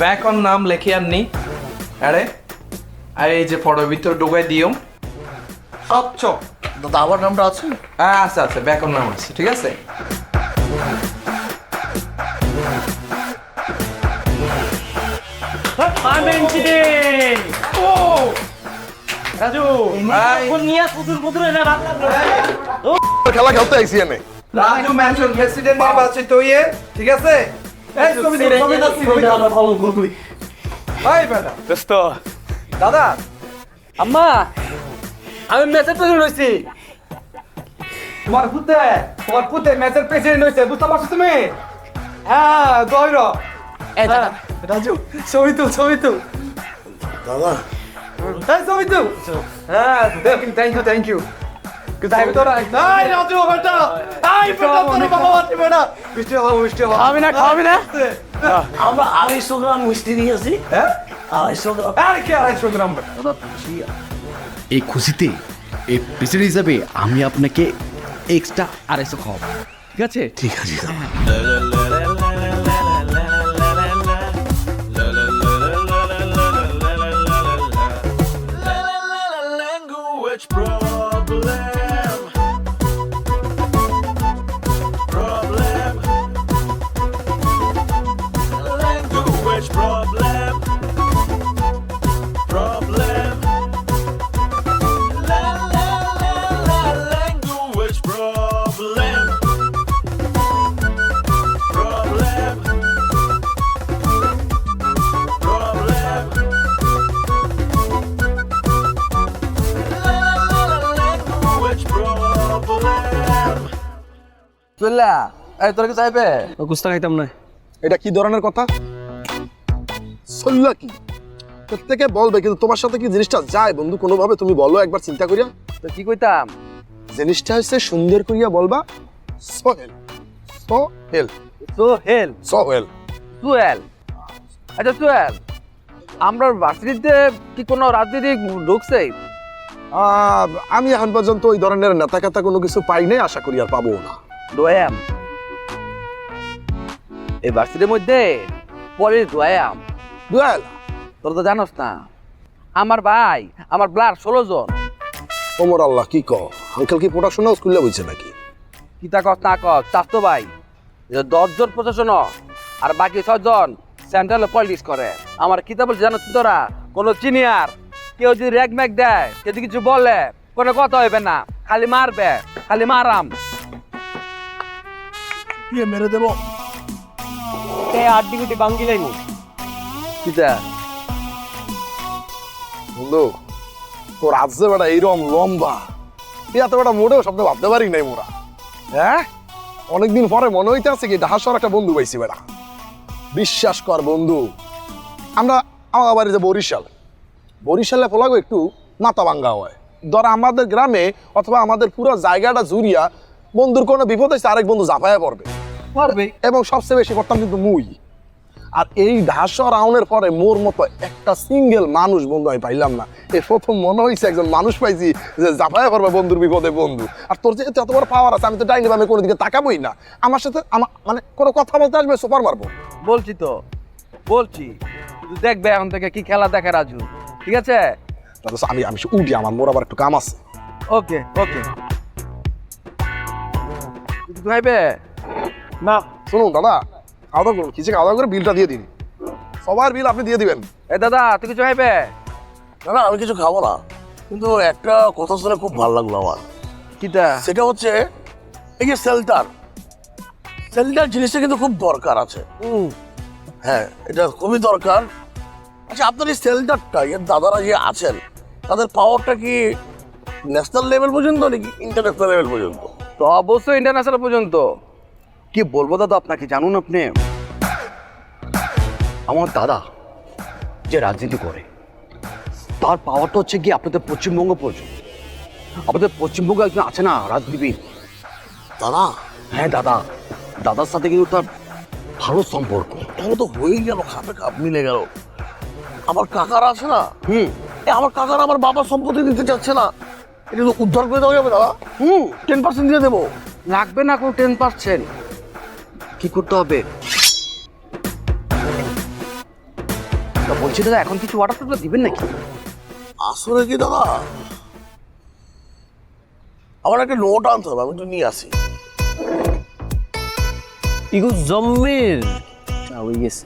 Bacon নাম লেখি আননি আরে আর এই যে ফটোর ভিতর ঢুকাই দিও। স্বচ্ছ দাদা আমার নামটা আছে? হ্যাঁ আছে আছে ব্যাকন নাম আছে ঠিক আছে? রাজু ভাই। ফোন পুতুল পুতুল এনে ভাত খেলা খেলতে আইসি এনে রাজু ম্যানশন প্রেসিডেন্ট নির্বাচিত হয়ে ঠিক আছে? দাদা আম্মা আমি মেসেজ পেয়ে রয়েছি তোমার পুতে তোমার পুতে ম্যাচের প্রেসিডেন্ট হয়েছে বুঝতে পারছ তুমি হ্যাঁ দৈর হ্যাঁ, রাজু ছবি তুল ছবি তুল দাদা এই ছবি তুল হ্যাঁ থ্যাংক ইউ থ্যাংক ইউ খাবি না খাবি না আমরা আড়াইশো গ্রাম মিষ্টি দিয়েছি আড়াইশো গ্রাম আরে কি আড়াইশো গ্রাম এই খুশিতে এই হিসাবে আমি আপনাকে এক্সট্রা আড়াইশো খাওয়াবো। ঠিক আছে। ঠিক আছে। চল্লা এই তোর কি চাইবে? গুস্তা খাইতাম না। এটা কি ধরনের কথা? সল্লা কি? প্রত্যেকে বলবে কিন্তু তোমার সাথে কি জিনিসটা যায় বন্ধু? কোনোভাবে তুমি বলো একবার চিন্তা করিয়া। তো কি কইতাম? জিনিসটা হচ্ছে সুন্দর করিয়া বলবা সোহেল। সোহেল। সোহেল? সোহেল। সুয়েল আচ্ছা সুয়েল আমরা ভার্সিটিতে কি কোনো রাজনীতিক ঢুকছে? আহ, আমি এখন পর্যন্ত ওই ধরনের নেতা কাতা কোনো কিছু পাই নাই আশা করি আর পাবো না। দোয়াম এই ভার্সিটির মধ্যে পরে দোয়াম দুয়াল? তোর তো জানোস না। আমার ভাই আমার ব্লাড ষোলো জন। ওমর আল্লাহ কি কও? আঙ্কেল কি পড়াশোনা স্কুলে বইছে নাকি? কি তা কস না কস। চাস্তো ভাই দশজন প্রশাসন আর বাকি ছয়জন সেন্ট্রালে পলিটিক্স করে। আমার কিতা বলছে জানো তোরা? কোনো চিনিয়ার কেউ যদি র্যাগ ম্যাগ দেয় কেউ যদি কিছু বলে কোনো কথা হইবে না। খালি মারবে খালি মারাম। কি মেরে দেবো। তে আড্ডি গুটি বাঙ্গি লাইমু কিতা? বন্ধু তোর আছে বেটা এইরকম লম্বা। এত বেটা মোটেও স্বপ্ন ভাবতে পারি নাই মোরা। হ্যাঁ? অনেকদিন পরে মনে হইতে আছে কি ডাহাসর একটা বন্ধু পাইছি বেটা। বিশ্বাস কর বন্ধু আমরা আমার বাড়িতে বরিশাল বরিশালে ফলাগো একটু মাথা ভাঙ্গা হয়। ধর আমাদের গ্রামে অথবা আমাদের পুরো জায়গাটা জুড়িয়া বন্ধুর কোনো বিপদ হয়েছে আরেক বন্ধু জাফায়া পড়বে। পারবে এবং সবচেয়ে বেশি করতাম কিন্তু মুই। আর এই ঢাসর রাউনের পরে মোর মতো একটা সিঙ্গেল মানুষ বন্ধু আমি পাইলাম না। এই প্রথম মনে হয়েছে একজন মানুষ পাইছি যে জাফায় করবে বন্ধুর বিপদে বন্ধু। আর তোর যে এত বড় পাওয়ার আছে আমি তো ডাইনি আমি কোনো দিকে তাকাবই না। আমার সাথে আমার মানে কোনো কথা বলতে আসবে সুপার মারবো। বলছি তো বলছি। দেখবে এখন থেকে কি খেলা দেখে রাজু ঠিক আছে? আমি আমি উঠি আমার মোর আবার একটু কাম আছে। ওকে ওকে। ভাইবে না শুনুন দাদা খাওয়া দাওয়া করুন কিছু খাওয়া দাওয়া করে বিলটা দিয়ে দিন। সবার বিল আপনি দিয়ে দিবেন। এ দাদা তুই কিছু না না আমি কিছু খাব না কিন্তু একটা কথা শুনে খুব ভালো লাগল আমার। কিটা? সেটা হচ্ছে এই যে সেল্টার সেল্টার জিনিসটা কিন্তু খুব দরকার আছে। হ্যাঁ এটা খুবই দরকার। আচ্ছা আপনার এই সেল্টারটা এর দাদারা যে আছেন তাদের পাওয়ারটা কি ন্যাশনাল লেভেল পর্যন্ত নাকি ইন্টারন্যাশনাল লেভেল পর্যন্ত? তো অবশ্যই ইন্টারন্যাশনাল পর্যন্ত। কি বলব দাদা আপনাকে জানুন আপনি? আমার দাদা যে রাজনীতি করে তার পাওয়ারটা হচ্ছে কি আপনাদের পশ্চিমবঙ্গ পর্যন্ত আমাদের পশ্চিমবঙ্গে একজন আছে না রাজনীতিবিদ? দাদা? হ্যাঁ দাদা। দাদার সাথে কিন্তু তার ভালো সম্পর্ক। তাহলে তো হয়েই গেল খাপে খাপ মিলে গেল। আমার কাকারা আছে না? হুম। আমার কাকারা আমার বাবার সম্পত্তি দিতে চাচ্ছে না। এটা তো উদ্ধার করে দেওয়া যাবে দাদা। হুম। টেন পার্সেন্ট দিয়ে দেবো। লাগবে না কোনো টেন পার্সেন্ট কি করতে হবে? বলছি দাদা এখন কিছু অর্ডার টর্ডার দিবেন নাকি? আসলে কি দাদা? আমার একটা নোট আনতে হবে আমি একটু নিয়ে আসি। ইগো জম্মের। গেছে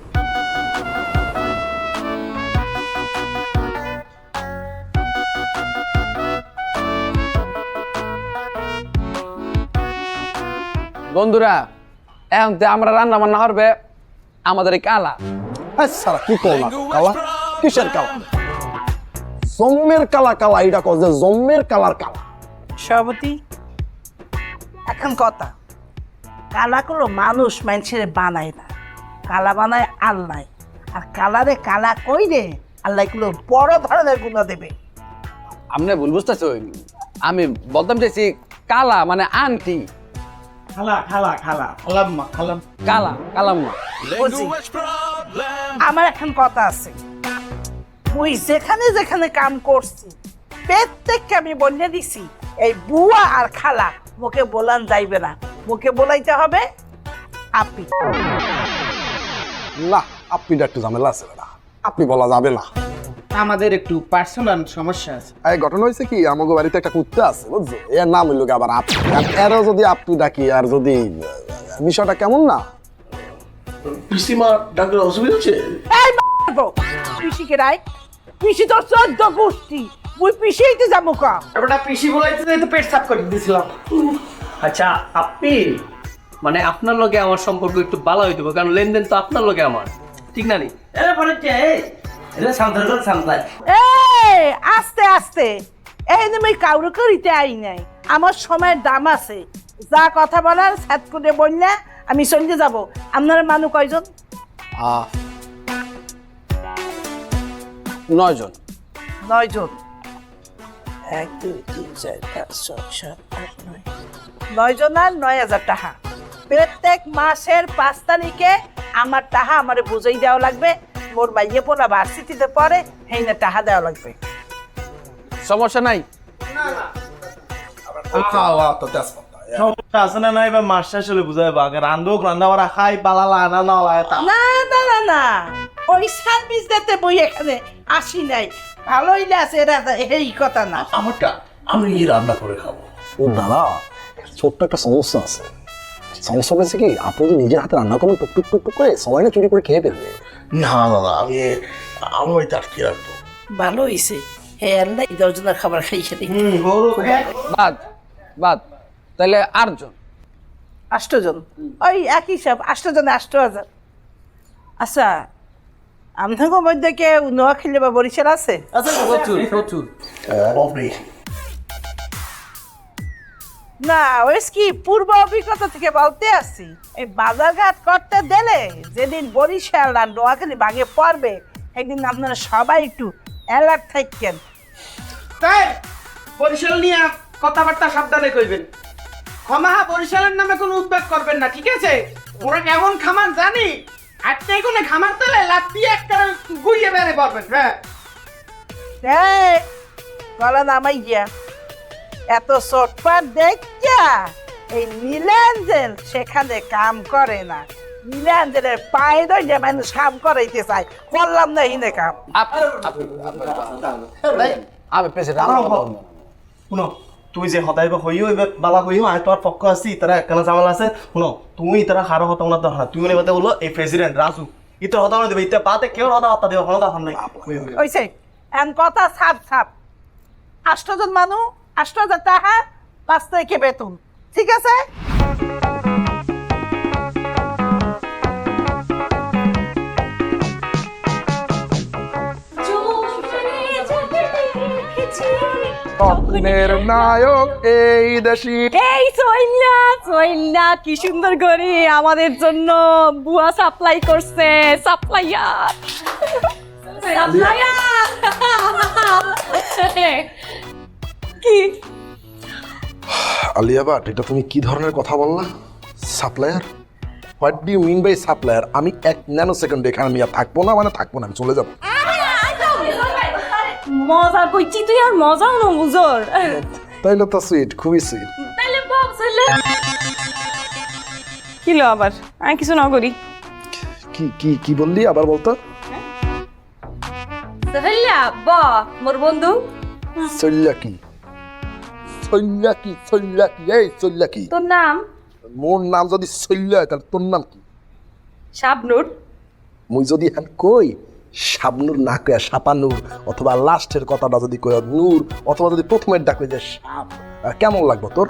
বন্ধুরা এখন তো আমরা রান্না বান্না করবে আমাদের এই কালা। সারা কি কল না? কালা? কিসের কালা? জম্মের কালা কালা এটা যে জম্মের কালার কালা। সভাপতি এখন কথা। কালা করল মানুষ মানুষের বানায় না। কালা বানায় আল্লাহ। আর কালারে কালা কইরে আল্লাহগুলো বড় ধরনের গুণ দেবে। আপনি ভুল বুঝতেছেন? আমি বলতাম চাইছি কালা মানে আন্টি। খালা খালা খালা। খালাম্মা খালাম কালা কালাম্মা। আমার এখন কথা আছে। মুই যেখানে যেখানে কাম করছি প্রত্যেককে আমি বলে দিছি এই বুয়া আর খালা মুখে বলান যাইবে না। মুখে বলাইতে হবে আপি। না আপনি একটু ঝামেলা আছে না আপনি বলা যাবে না। আমাদের একটু পার্সোনাল সমস্যা আছে। এই ঘটনা হয়েছে কি? আমাকে বাড়িতে একটা কুত্তা আছে বুঝছ? এর নাম হইল কি আবার আপনি আর এরও যদি আপনি ডাকি আর যদি বিষয়টা কেমন না? পিসিমা ডাক্তার অসুবিধা হচ্ছে? এই মারবো পিসিকে রাই পিসি তো চোদ্দ গোষ্ঠী। মুই পিসিতে যাব কা ওটা পিসি বলাইতে যাই তো পেট সাফ করে দিয়েছিলাম আচ্ছা আপনি মানে আপনার লগে আমার সম্পর্ক একটু ভালো হইতে হবে, কারণ লেনদেন তো আপনার লগে আমার। ঠিক না নি? এরা বলে এই আস্তে আস্তে। এই আমি কাউরে করিতে আই নাই। আমার সময়ের দাম আছে। যা কথা বলার সাত করে বললে আমি চলে যাব। আপনার মানুষ কয়জন? আহ, নয় জন এক দুই তিন চার পাঁচ ছয় সাত আট নয়। নয় জন আর নয় হাজার টাকা। প্রত্যেক মাসের পাঁচ তারিখে আমার টাকা আমার বুঝাই দেওয়া লাগবে। মোর মাইয়ে পোলা ভার্সিটিতে পড়ে সেই না টাকা দেওয়া লাগবে। সমস্যা নাই? সমস্যা আছে না নাই বা মাস শেষ হলে বুঝাই বাগে রান্ধুক রান্ধা বাড়া খাই পালালা আনা না লাগে না না না না। ওই সার্ভিস দিতে বই এখানে আসি নাই। ভালোই আছে এরা এই কথা না। আমারটা আমি রান্না করে খাব। ও দাদা ছোট্ট একটা সমস্যা আছে। সমস্যা হয়েছে কি আপনি যদি নিজের হাতে রান্না করবেন টুক টুক টুক টুক করে সবাই না চুরি করে খেয়ে ফেলবে। না দাদা আমি আমি আটকে রাখব? ভালো হয়েছে হ্যাঁ আল্লাহ দশজনের খাবার খাই খেতে। বাদ বাদ। তাহলে আটজন। আষ্টজন? ওই একই সব আষ্টজনে আষ্ট হাজার আচ্ছা আপনাদের মধ্যে কেউ নোয়াখালী বা বরিশাল আছে? প্রচুর প্রচুর। বাপরে না ওই কি পূর্ব অভিজ্ঞতা থেকে বলতে আসছি এই বাজারঘাট করতে দিলে যেদিন বরিশাল আর নোয়াখালী ভাগে পড়বে সেদিন আপনারা সবাই একটু অ্যালার্ট থাকেন তাই বরিশাল নিয়ে কথাবার্তা সাবধানে কইবেন। ক্ষমা বরিশালের নামে কোনো উদ্বেগ করবেন না ঠিক আছে? ওরা কেমন খামার জানি আজকে কোনো খামার তেলে লাভ দিয়ে একটা গুইয়ে বেড়ে পারবেন হ্যাঁ। গলা নামাই গিয়া। এত চটপাট দেখা এই নীলাঞ্জেল সেখানে কাম করে না নীলাঞ্জেলের পায়ে ধরে মানুষ কাম করাইতে চায় করলাম না হিনে কাম আমি প্রেসিডেন্ট শুনো তুই যে সদায় বা হইও এবার বালা হইও আয় তোর পক্ষ আছি তারা একখানা জামাল আছে শুনো তুমি তারা হারো হতা না দরকার তুই মনে কথা বলো এই প্রেসিডেন্ট রাজু ইতো হতা দেবে ইতে পাতে কেউ হতা হতা দেবে কোনো দরকার নাই ওইছে এন কথা ছাপ ছাপ আষ্টজন মানুষ আষ্ট হাজার টাকা পাঁচ তারিখে বেতন ঠিক আছে? স্বপ্নের নায়ক এই দেশি। এই চইল্লা চইল্লা কি সুন্দর করে আমাদের জন্য। বুয়া সাপ্লাই করছে সাপ্লাইয়ার সাপ্লাইয়ার কি? আলিয়া বাট এটা তুমি কি ধরনের কথা বললা? Supplier what do you mean by supplier আমি এক ন্যানো সেকেন্ড এখানে আমি আর থাকব না মানে থাকব না আমি চলে যাব। মজা কইছি তুই আর মজাও না বুঝর তাইলে তো সুইট খুবই সুইট তাইলে বাপ চইল্লা কিলো আবার? আমি কিছু না করি। কি কি কি বললি আবার বলতো? সোহেলিয়া ব মোর বন্ধু। চল্লা কি? চল্লা কি চল্লা কি এই চল্লা কি তোর নাম? মোর নাম যদি হয় তাহলে তোর নাম কি? শাবনুর। মুই যদি এখন কই শাবনুর না কয়া সাপানুর অথবা লাস্টের কথাটা যদি কই নূর অথবা যদি প্রথমের ডাকে যে সাপ কেমন লাগবে তোর?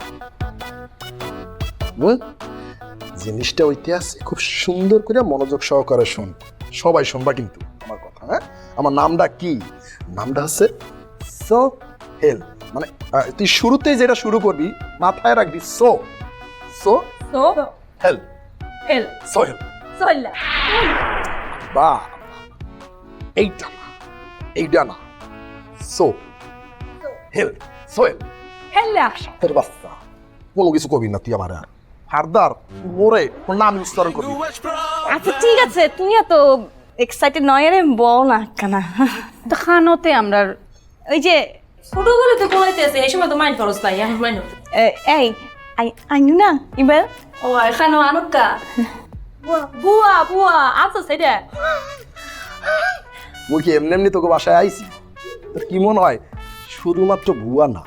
জিনিসটা ওইতে আছে খুব সুন্দর করে মনোযোগ সহকারে শুন। সবাই শুনবা কিন্তু আমার কথা হ্যাঁ? আমার নামটা কি? নামটা হচ্ছে সো হেল আহ, তুই শুরুতেই যেটা শুরু করবি মাথায় রাখবি সো সো সো হেল হেল সো হেল সোহেলিয়া বা এইটা না এইটা না সো হেল সোয়েল হেলিয়া তোর বাচ্চা কোনো কিছু কবি না তুই আমার। আর হারদার মোরে ওর নাম উচ্চারণ করবি। আচ্ছা ঠিক আছে তুমি এত এক্সাইটেড নয় রে বল না কানা খানোতে আমরা ওই যে ছোটগুলো তো ঘুমাইতেছে এই সময় তো মাইন্ড খরচ নাই এখন মাইন্ড এই আই আইনু না এবার ও এখানে আনুকা বুয়া বুয়া আচ্ছা সেটা মুই কি এমনি এমনি তোকে বাসায় আইছি? তোর কি মনে হয় শুধুমাত্র বুয়া না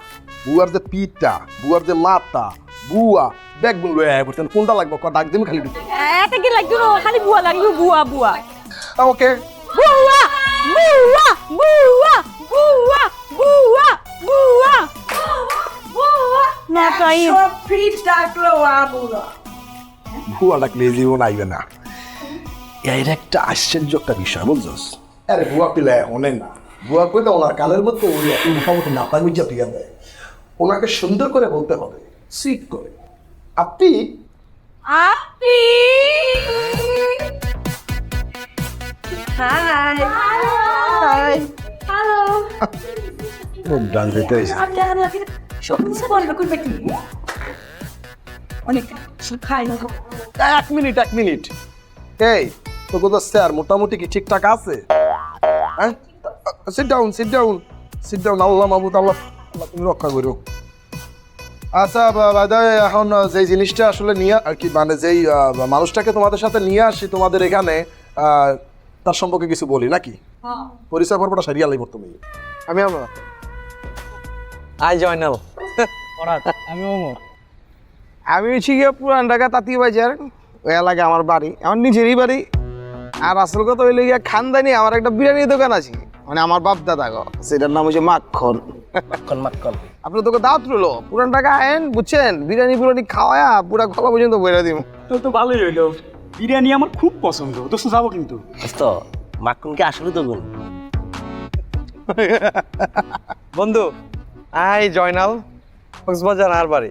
বুয়ার যে পিঠটা বুয়ার যে মাথা বুয়া ব্যাগগুলো লয়ে আয় পড়তেন কোনটা লাগবে? ক ডাক দিবি খালি এটা কি লাগবে? খালি বুয়া লাগবে বুয়া বুয়া। ওকে। বুয়া বুয়া বুয়া বুয়া বুয়া। তাই সব ফিট ডাকলো আবুরা ভুয়া ডাকলে জীবন আইবে না। এর একটা আশ্চর্য একটা বিষয় বুঝছস? আরে ভুয়া পিলে অনেক না। ভুয়া কইতে ওনার কালের মতো ওই মোটামুটি নাপা গুজা পিয়া দেয়। ওনাকে সুন্দর করে বলতে হবে সুইট করে। আপনি? আপনি? হাই হাই হ্যালো ডান দিতে অনেক খাই এক মিনিট এক মিনিট। এই তোকে তো স্যার মোটামুটি কি ঠিকঠাক আছে? হ্যাঁ? Sit down sit down sit down Allah মাহবুদ আল্লাহ আল্লাহ তুমি রক্ষা করো। আচ্ছা বা- বাই এখন যেই জিনিসটা আসলে নিয়ে আর কি মানে যেই মানুষটাকে তোমাদের সাথে নিয়ে আসি তোমাদের এখানে আহ, তার সম্পর্কে কিছু বলি নাকি? পরিচয় পর্বটা সারিয়া লাগবে তুমি আমি আমার আই জয়নাল। আমি ওমর। আমি হচ্ছি গিয়ে পুরান ঢাকা তাঁতি বাজার। ওই এলাকায় আমার বাড়ি। আমার নিজেরই বাড়ি। আর আসল কথা হইলে গিয়ে খানদানি আমার একটা বিরিয়ানির দোকান আছে। মানে আমার বাপ দাদা গো সেটার নাম হচ্ছে মাখন। মাখন মাখন। আপনার তোকে দাওয়াত রইল পুরান ঢাকা আইন বুঝছেন? বিরিয়ানি বিরিয়ানি খাওয়ায়া পুরা গলা পর্যন্ত বইরা দিব। তো তো ভালোই হইল। বিরিয়ানি আমার খুব পছন্দ দোস্ত যাব কিন্তু। তো মাখন কি আসলে তো বন্ধু আই জয়নাল কক্সবাজার আর বাড়ি।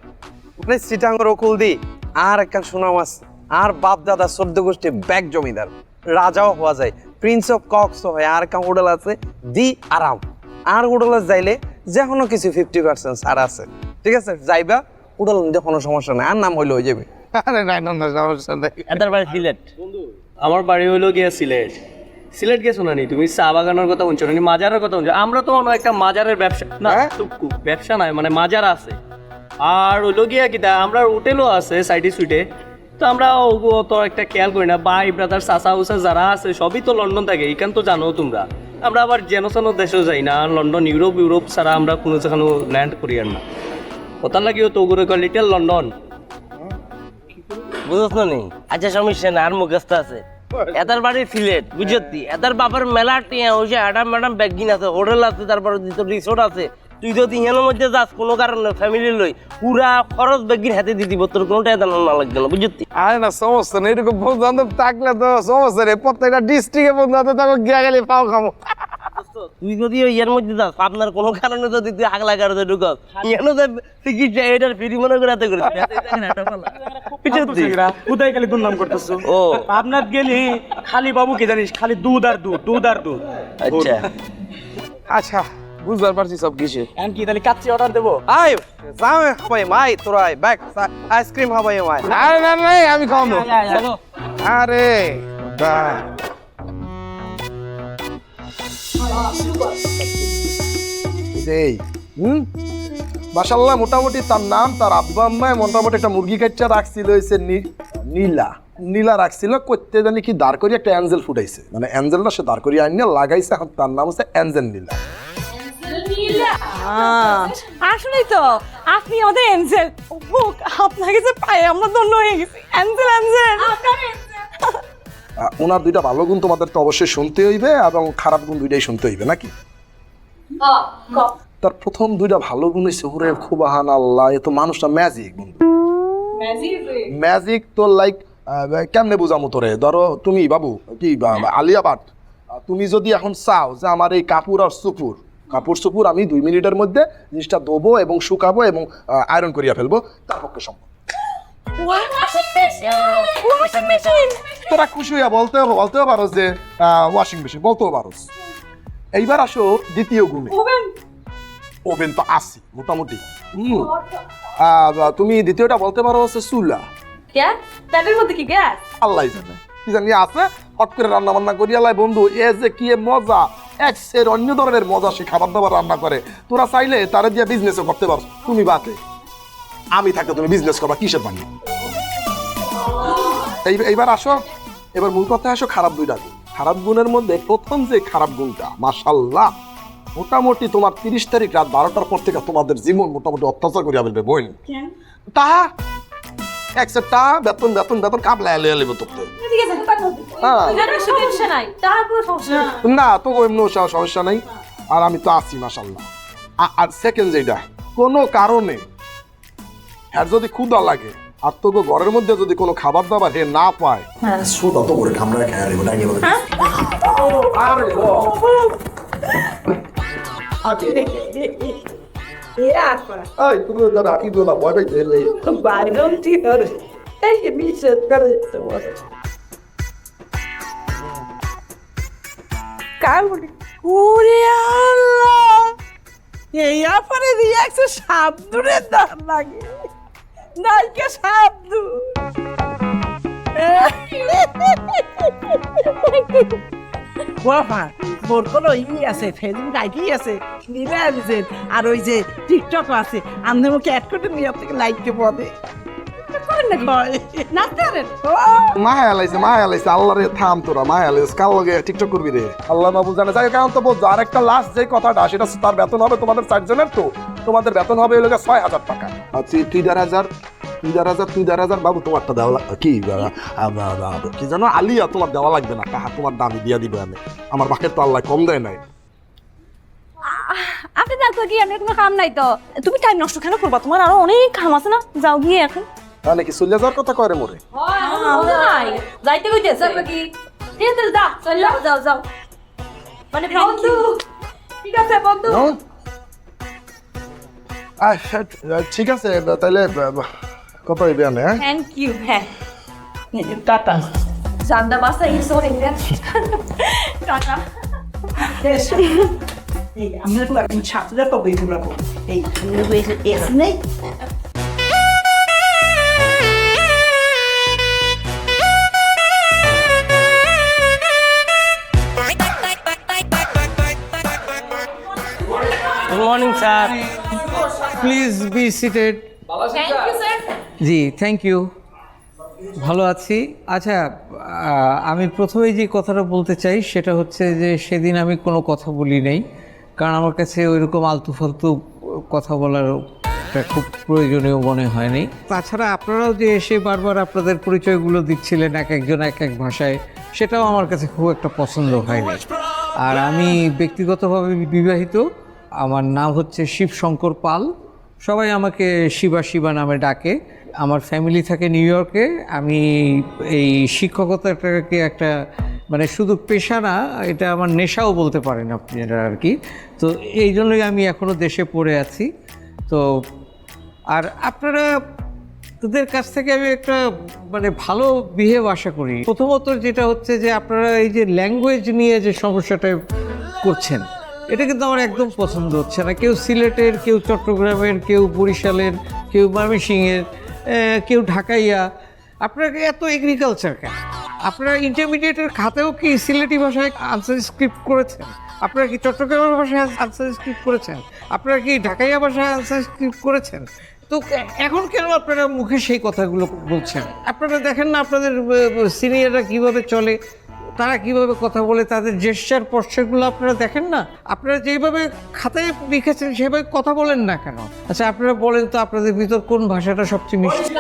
মানে সিটাঙ্গর অকুল দি আর একটা সুনাম আছে। আর বাপ দাদা চোদ্দ গোষ্ঠী ব্যাগ জমিদার। রাজাও হওয়া যায় প্রিন্স অফ কক্স হয় আর একটা হোটেল আছে দি আরাম। আর হোটেলে যাইলে যে কোনো কিছু ফিফটি পার্সেন্ট ছাড় আছে। ঠিক আছে? যাইবা হোটেল নিতে কোনো সমস্যা নাই। আর নাম হইলে হয়ে যাবে। আরে নাই না সমস্যা নাই। এটার বাড়ি সিলেট। আমার বাড়ি হইল গিয়ে সিলেট। সিলেট গেছো না নি তুমি চা বাগানের কথা বলছো না মাজারের কথা বলছো? আমরা তো অন্য একটা মাজারের ব্যবসা না হ্যাঁ? টুকু ব্যবসা নাই মানে মাজার আছে। আর হইল গিয়া কি তা আমরা হোটেলও আছে সাইডে সুইটে। তো আমরা ওগো তো একটা খেয়াল করি না ভাই ব্রাদার চাচা উসা যারা আছে সবই তো লন্ডন থাকে এখান তো জানো তোমরা। আমরা আবার যেন সেন দেশেও যাই না লন্ডন ইউরোপ ইউরোপ ছাড়া আমরা কোনো যেখানে ল্যান্ড করি আর না। ওটার লাগিও তো ওগুলো লিটল লন্ডন। বুঝছ না নি? আচ্ছা সমস্যা না আর মুখস্থ আছে। এটার বাড়ি সিলেট বুঝতি এটার বাবার মেলা টিয়া হইছে অ্যাডাম ম্যাডাম ব্যাগিন আছে হোটেল আছে তারপর রিসোর্ট আছে। তুই যদি ইহানোর মধ্যে যাস কোনো কারণে ফ্যামিলি লই পুরা খরচ ব্যাগির হাতে দিয়ে দিব তোর কোনোটাই দাম না লাগবে না বুঝতি আরে না সমস্যা নেই এরকম বন্ধু বান্ধব থাকলে তো সমস্যা নেই প্রত্যেকটা ডিস্ট্রিক্টে বন্ধু বান্ধব থাকো গিয়া গেলে পাও খামো। তুই যদি ওই ইয়ের মধ্যে যাস আপনার কোনো কারণে যদি তুই আগলা কারণে ঢুকাস ইহেনও যে চিকিৎসা এটার ফ্রি মনে করে হাতে করে। বুঝতি কোথায় খালি দুর্নাম করতেছো? ও। আপনার গেলি খালি বাবু কি জানিস? খালি দুধ আর দুধ দুধ আর দুধ। আচ্ছা। আচ্ছা বুঝবার পারছি সব কিছু। এখন কি তাহলে কাচ্চি অর্ডার দেবো? আয় যাও মাই তোরা আয় ব্যাগ আইসক্রিম খাবাই মাই। আরে না না আমি খাব আরে বা এই হুম? মাসাল্লাহ মোটামুটি তার নাম তার আব্বা আম্মায় মোটামুটি একটা মুরগি কাচ্চা রাখছিল হয়েছে নীলা। নীলা রাখছিল করতে জানি কি দাঁড় করিয়ে একটা অ্যাঞ্জেল ফুটাইছে। মানে অ্যাঞ্জেলটা সে দাঁড় করিয়ে আনিয়ে লাগাইছে এখন তার নাম হচ্ছে অ্যাঞ্জেল নীলা। আহ, আসলেই তো আপনি আমাদের এঞ্জেল আপনাকে যে পাই আমরা ধন্য হয়ে গেছি। এঞ্জেল আহ, ওনার দুইটা ভালো গুণ তোমাদের তো অবশ্যই শুনতে হইবে এবং খারাপ গুণ দুইটাই শুনতে হইবে নাকি? তার প্রথম দুইটা ভালো গুণ হইছে ওরে খুবাহান আল্লাহ এ তো মানুষটা ম্যাজিক বন্ধু। ম্যাজিক তো লাইক কেমনে বুঝামো তোরে? ধরো তুমি বাবু কি বা- আলিয়া ভাট তুমি যদি এখন চাও যে আমার এই কাপড় আর সুপুর কাপড় সুপুর আমি দুই মিনিটের মধ্যে জিনিসটা ধোবো এবং শুকাবো এবং আয়রন করিয়া ফেলব তার পক্ষে সম্ভব। ওয়াশিং মেশিন তোরা খুশি হইয়া বলতে বলতেও পারো যে ওয়াশিং মেশিন বলতেও পারো এইবার আসো দ্বিতীয় গুণে। ওভেন তো আসি মোটামুটি। হুম। তুমি দ্বিতীয়টা বলতে পারো হচ্ছে চুলা। গ্যাস প্যানের মধ্যে কি গ্যাস? আল্লাহ জানে। কি জানি আছে? হট করে রান্না বান্না করিয়া লাই বন্ধু এ যে কি মজা। এক সের অন্য ধরনের মজা সে খাবার দাবার রান্না করে। তোরা চাইলে তারা দিয়ে বিজনেসও করতে পারো। তুমি বাতে আমি থাকতে তুমি বিজনেস করবা কিসের বানিয়ে এই এইবার আসো এবার মূল কথা আসো খারাপ দুইটা গুণ। খারাপ গুণের মধ্যে প্রথম যে খারাপ গুণটা মাশাল্লাহ মোটামুটি তোমার তিরিশ তারিখ রাত বারোটার পর থেকে তোমাদের জীবন মোটামুটি অত্যাচার করিয়া ফেলবে বই তাহা একটা বেতন বেতন বেতন এলে বেতন ঠিক আছে হ্যাঁ। তার না তো এমনি সমস্যা নাই আর আমি তো আছি মাসাল্লাহ আর সেকেন্ড যেটা কোনো কারণে হ্যাঁ যদি ক্ষুদা লাগে আর তো ঘরের মধ্যে যদি কোনো খাবার দাবার হে না পায়। তো করে খেয়ে আরে তুমি দাদা কি এই ওরে আল্লাহ! এই দিয়ে একশো সাবদুরের দাম লাগে নাইকে সাবদু বাবা মোর কোনো ই আছে ফেসবুক আইডি আছে নিলে আর ওই যে টিকটক আছে আপনি মুখে অ্যাড করে নিয়ে আপনাকে লাইক কে পদে নাচতে পারেন মায়া আলাইছে মায়া আলাইছে আল্লাহ রে থাম তোরা মায়া আলাইছে কাল লগে টিকটক করবি রে? আল্লাহ বাবু জানে। যাই কারণ তো বলছো আর একটা লাস্ট যে কথাটা সেটা তার বেতন হবে তোমাদের চারজনের তো। তোমাদের বেতন হবে ওই লোকে ছয় হাজার টাকা। আর তুই তুই দেড় হাজার তুই দেড় হাজার তুই দেড় হাজার বাবু তোমারটা দেওয়া কি জানো আলিয়া তোমার দেওয়া লাগবে না। কাহা তোমার দামি দিয়া দিবে আমি। আমার বাকের তো আল্লাহ কম দেয় নাই। আপনি দেখো কি আমার কোনো কাম নাই তো? তুমি টাইম নষ্ট কেন করবা? তোমার আরও অনেক কাম আছে না? যাও গিয়ে এখন। তাহলে কি চলে যাওয়ার কথা কয় রে মোরে? নাই যাইতে কইতেছে কি? ঠিক আছে যা চল যাও যাও মানে বন্ধু। ঠিক আছে বন্ধু? আচ্ছা, ঠিক আছে তাহলে কত হইবে হ্যাঁ? থ্যাংক ইউ হ্যাঁ। টাটা। চান্দা বাসা ইসো হইছে টাটা। এই আমরা তো এখন ছাত্ররা তো রাখো এই এস নেই? Morning sir please be seated G thank you ভালো আছি। আচ্ছা আমি প্রথমেই যে কথাটা বলতে চাই সেটা হচ্ছে যে সেদিন আমি কোনো কথা বলি নাই কারণ আমার কাছে ওইরকম আলতু ফালতু কথা বলার খুব প্রয়োজনীয় মনে হয়নি তাছাড়া আপনারাও যে এসে বারবার আপনাদের পরিচয়গুলো দিচ্ছিলেন এক একজন এক এক ভাষায় সেটাও আমার কাছে খুব একটা পছন্দ হয়নি আর আমি ব্যক্তিগতভাবে বিবাহিত আমার নাম হচ্ছে শিবশঙ্কর পাল। সবাই আমাকে শিবা শিবা নামে ডাকে। আমার ফ্যামিলি থাকে নিউ ইয়র্কে আমি এই শিক্ষকতাটাকে একটা মানে শুধু পেশা না, এটা আমার নেশাও বলতে পারেন আপনারা আর কি। তো এই জন্যই আমি এখনও দেশে পড়ে আছি। তো আর আপনারা তোদের কাছ থেকে আমি একটা মানে ভালো বিহেভ আশা করি। প্রথমত যেটা হচ্ছে যে আপনারা এই যে ল্যাঙ্গুয়েজ নিয়ে যে সমস্যাটা করছেন এটা কিন্তু আমার একদম পছন্দ হচ্ছে না। কেউ সিলেটের, কেউ চট্টগ্রামের, কেউ বরিশালের, কেউ ময়মনসিংহের কেউ ঢাকাইয়া। আপনারা এত এগ্রিকালচার কেন? আপনারা ইন্টারমিডিয়েটের খাতেও কি সিলেটি ভাষায় আনসার স্ক্রিপ্ট করেছেন? আপনারা কি চট্টগ্রামের ভাষায় আনসার স্ক্রিপ্ট করেছেন? আপনারা কি ঢাকাইয়া ভাষায় আনসার স্ক্রিপ্ট করেছেন? তো এখন কেন আপনারা মুখে সেই কথাগুলো বলছেন? আপনারা দেখেন না আপনাদের সিনিয়ররা কীভাবে চলে? তারা কীভাবে কথা বলে, তাদের জেস্টার পশ্চারগুলো আপনারা দেখেন না? আপনারা যেভাবে খাতায় লিখেছেন, সেভাবে কথা বলেন না কেন? আচ্ছা আপনারা বলেন তো আপনাদের ভিতর কোন ভাষাটা সবচেয়ে মিষ্টি?